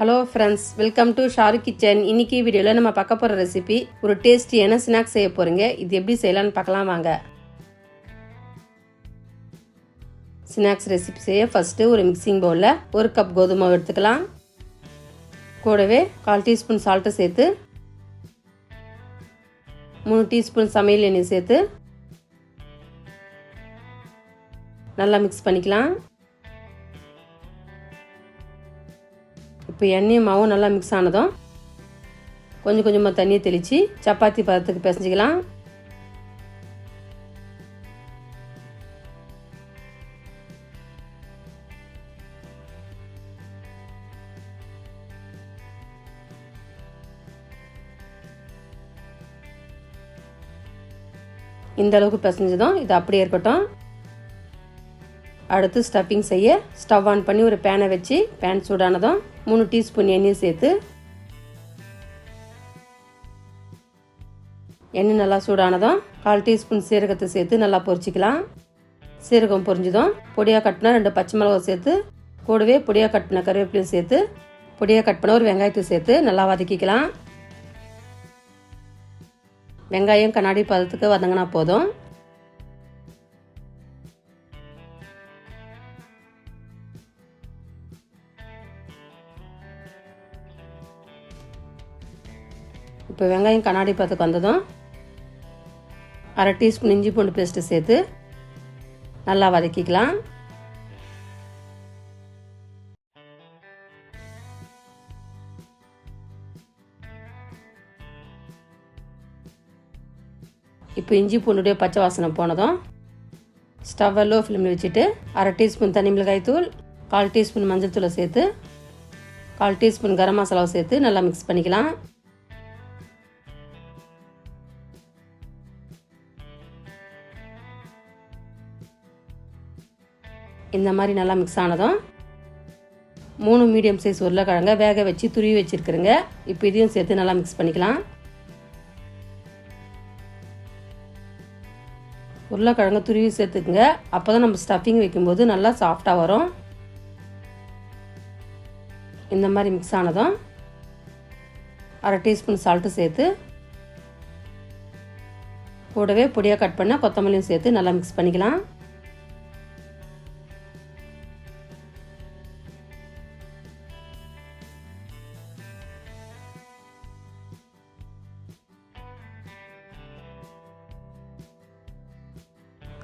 Hello friends welcome to Sharu kitchen இன்னைக்கு வீடியோவில் நம்ம பார்க்க போகிற ரெசிபி ஒரு டேஸ்டியான ஸ்நாக்ஸ் செய்ய போகிறீங்க இது எப்படி செய்யலாம்னு பார்க்கலாம் வாங்க. ஸ்நாக்ஸ் ரெசிபி செய்ய ஃபஸ்ட்டு ஒரு மிக்சிங் பவுலில் ஒரு கப் கோதுமை எடுத்துக்கலாம். கூடவே கால் டீஸ்பூன் சால்ட்டு சேர்த்து மூணு டீஸ்பூன் சமையல் எண்ணெய் சேர்த்து நல்லா மிக்ஸ் பண்ணிக்கலாம். இப்போ எண்ணெயும் மாவும் நல்லா மிக்ஸ் ஆனதும் கொஞ்சம் கொஞ்சமாக தண்ணியை தெளித்து சப்பாத்தி பதத்துக்கு பிசைஞ்சிக்கலாம். இந்த அளவுக்கு பிசைஞ்சதும் இது அப்படியே இருக்கட்டும். அடுத்து ஸ்டஃபிங் செய்ய ஸ்டவ் ஆன் பண்ணி ஒரு பேனை வச்சு பேன் சூடானதும் மூணு டீஸ்பூன் எண்ணெய் சேர்த்து எண்ணெய் நல்லா சூடானதும் கால் டீஸ்பூன் சீரகத்தை சேர்த்து நல்லா பொரிச்சிக்கலாம். சீரகம் பொரிஞ்சதும் பொடியாக கட்டினா ரெண்டு பச்சை மிளகாய் சேர்த்து கூடவே பொடியாக கட்டின கருவேப்பிலையும் சேர்த்து பொடியாக கட் பண்ண ஒரு வெங்காயத்தை சேர்த்து நல்லா வதக்கிக்கலாம். வெங்காயம் கண்ணாடி பதத்துக்கு வதங்கினா போதும். இப்போ வெங்காயம் கண்ணாடி பாத்துக்கு வந்ததும் அரை டீஸ்பூன் இஞ்சி பூண்டு பேஸ்ட்டு சேர்த்து நல்லா வதக்கிக்கலாம். இப்போ இஞ்சி பூண்டுடைய பச்சை வாசனை போனதும் ஸ்டவ்வை லோ ஃப்ளேமில் வச்சுட்டு அரை டீஸ்பூன் தனி மிளகாய் தூள் கால் டீஸ்பூன் மஞ்சள் தூளை சேர்த்து கால் டீஸ்பூன் கரம் மசாலாவை சேர்த்து நல்லா மிக்ஸ் பண்ணிக்கலாம். இந்த மாதிரி நல்லா மிக்ஸ் ஆனதும் மூணு மீடியம் சைஸ் உருளைக்கிழங்க வேக வச்சு துருவி வச்சுருக்குறேங்க. இப்போ இதையும் சேர்த்து நல்லா மிக்ஸ் பண்ணிக்கலாம். உருளைக்கிழங்கு துருவி சேர்த்துக்குங்க. அப்போ தான் நம்ம ஸ்டஃபிங் வைக்கும்போது நல்லா சாஃப்டாக வரும். இந்த மாதிரி மிக்ஸ் ஆனதும் அரை டீஸ்பூன் சால்ட்டு சேர்த்து கூடவே பொடியாக கட் பண்ண கொத்தமல்லியும் சேர்த்து நல்லா மிக்ஸ் பண்ணிக்கலாம்.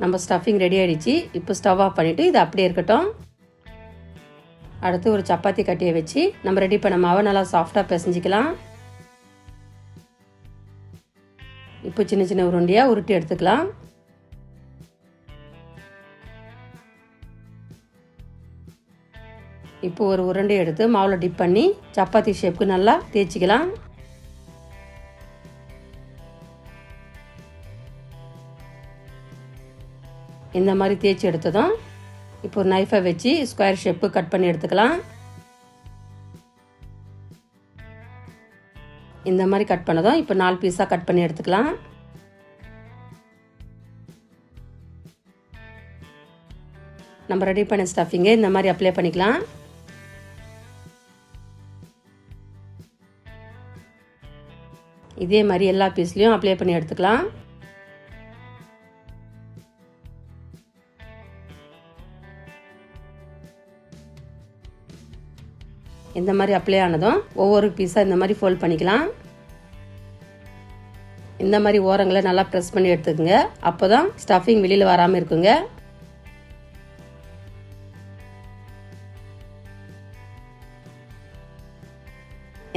நம்ம ஸ்டஃபிங் ரெடி ஆகிடுச்சு இப்போ ஸ்டவ் ஆஃப் பண்ணிவிட்டு இது அப்படியே இருக்கட்டும். அடுத்து ஒரு சப்பாத்தி கட்டியை வச்சு நம்ம ரெடி பண்ண மாவை நல்லா சாஃப்டாக பிசைஞ்சிக்கலாம். இப்போ சின்ன சின்ன உருண்டையாக உருட்டி எடுத்துக்கலாம். இப்போ ஒரு உருண்டை எடுத்து மாவில் டிப் பண்ணி சப்பாத்தி ஷேப்புக்கு நல்லா தேய்ச்சிக்கலாம். இந்த மாதிரி தேய்ச்சி எடுத்ததும் இப்போ ஒரு நைஃபை வச்சு ஸ்கொயர் ஷேப்பு கட் பண்ணி எடுத்துக்கலாம். இந்த மாதிரி கட் பண்ணதும் இப்போ நாலு பீஸாக கட் பண்ணி எடுத்துக்கலாம். நம்ம ரெடி பண்ண ஸ்டஃபிங்கை இந்த மாதிரி அப்ளை பண்ணிக்கலாம். இதே மாதிரி எல்லா பீஸ்லேயும் அப்ளை பண்ணி எடுத்துக்கலாம். இந்த மாதிரி அப்ளை ஆனதும் ஒவ்வொரு பீஸாக இந்த மாதிரி ஃபோல்ட் பண்ணிக்கலாம். இந்த மாதிரி ஓரங்களை நல்லா ப்ரெஸ் பண்ணி எடுத்துக்கோங்க. அப்போ தான் ஸ்டஃபிங் வெளியில் வராமல் இருக்குங்க.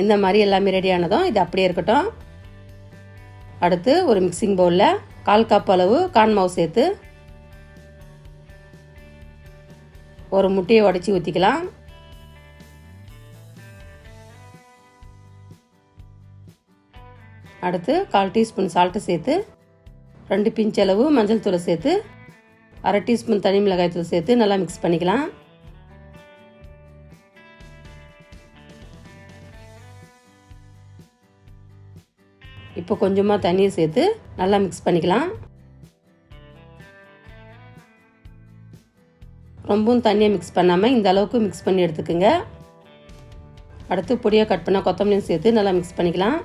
இந்த மாதிரி எல்லாமே ரெடி ஆனதும் இது அப்படியே இருக்கட்டும். அடுத்து ஒரு மிக்சிங் பவுலில் கால் கப் அளவு கான் மாவு சேர்த்து ஒரு முட்டையை உடச்சி ஊற்றிக்கலாம் அடுத்து கால் டீஸ்பூன் சால்ட்டு சேர்த்து ரெண்டு பிஞ்ச் அளவு மஞ்சள் தூளை சேர்த்து அரை டீஸ்பூன் தனி மிளகாய் தூள் சேர்த்து நல்லா மிக்ஸ் பண்ணிக்கலாம். இப்போ கொஞ்சமாக தண்ணியை சேர்த்து நல்லா மிக்ஸ் பண்ணிக்கலாம். ரொம்பவும் தண்ணியை மிக்ஸ் பண்ணாமல் இந்த அளவுக்கு மிக்ஸ் பண்ணி எடுத்துக்கோங்க. அடுத்து பொடியாக கட் பண்ணால் கொத்தமல்லியும் சேர்த்து நல்லா மிக்ஸ் பண்ணிக்கலாம்.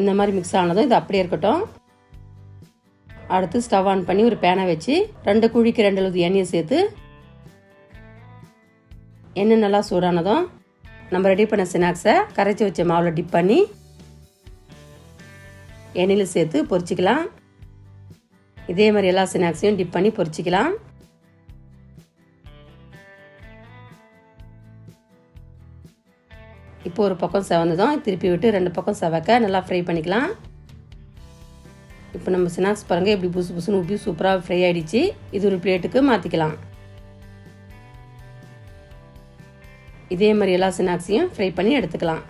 இந்த மாதிரி மிக்ஸ் ஆனதும் இது அப்படியே இருக்கட்டும். அடுத்து ஸ்டவ் ஆன் பண்ணி ஒரு பேனை வச்சு ரெண்டு குழிக்கு ரெண்டு அளவு எண்ணெயை சேர்த்து எண்ணெய் நல்லா சூடானதும் நம்ம ரெடி பண்ண ஸ்நாக்ஸை கரைச்சி வச்ச மாவில் டிப் பண்ணி எண்ணெயில் சேர்த்து பொரிச்சிக்கலாம். இதே மாதிரி எல்லா ஸ்நாக்ஸையும் டிப் பண்ணி பொரிச்சிக்கலாம். இப்போ ஒரு பக்கம் செவந்ததும் திருப்பி விட்டு ரெண்டு பக்கம் செவக்க நல்லா ஃப்ரை பண்ணிக்கலாம். இப்போ நம்ம ஸ்நாக்ஸ் பாருங்கள் எப்படி புசு புசுன்னு உப்பி சூப்பராக ஃப்ரை ஆகிடுச்சு இது ஒரு பிளேட்டுக்கு மாற்றிக்கலாம் இதே மாதிரி எல்லா ஸ்நாக்ஸையும் ஃப்ரை பண்ணி எடுத்துக்கலாம்.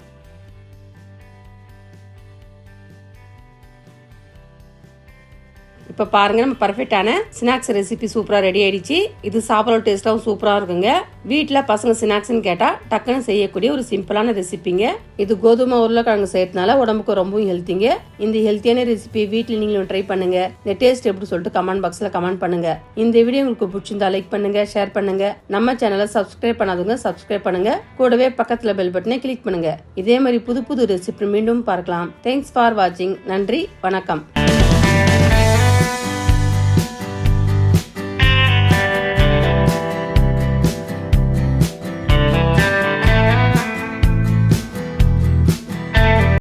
இப்போ பாருங்க நம்ம பர்ஃபெக்டான ஸ்நாக்ஸ் ரெசிபி சூப்பராக ரெடி ஆயிடுச்சு. இது சாப்பிட்ற டேஸ்ட்டாகவும் சூப்பராக இருக்குங்க. வீட்டில் பசங்க ஸ்நாக்ஸ்னு கேட்டால் டக்குன்னு செய்யக்கூடிய ஒரு சிம்பிளான ரெசிபிங்க இது கோதுமை உருளைக்கிழங்கு செய்யறதுனால உடம்புக்கு ரொம்பவும் ஹெல்த்திங்க இந்த ஹெல்த்தியான ரெசிபி வீட்டில் நீங்களும் ட்ரை பண்ணுங்க. இந்த டேஸ்ட் எப்படி சொல்லிட்டு கமெண்ட் பாக்ஸில் கமெண்ட் பண்ணுங்க. இந்த வீடியோ உங்களுக்கு பிடிச்சிருந்தா லைக் பண்ணுங்க ஷேர் பண்ணுங்க. நம்ம சேனலை சப்ஸ்கிரைப் பண்ணாதவங்க சப்ஸ்கிரைப் பண்ணுங்க. கூடவே பக்கத்தில் பெல் பட்டனை கிளிக் பண்ணுங்க. இதே மாதிரி புது புது ரெசிபி மீண்டும் பார்க்கலாம். தேங்க்ஸ் ஃபார் வாட்சிங் நன்றி வணக்கம்.